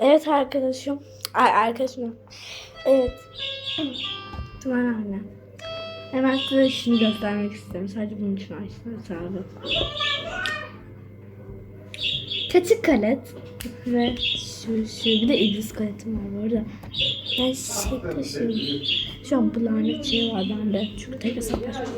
Evet arkadaşım. Ay arkadaşım. Evet. Tamam anne. Hemen size işini göstermek istedim. Sadece bunun için açtım hesabı. Kaçık kalet ve şu şu bir de İdris kaletim var bu arada. Ben şey taşıyorum. Şu an bu lanet şey var bende. Çünkü tek hesap açmak.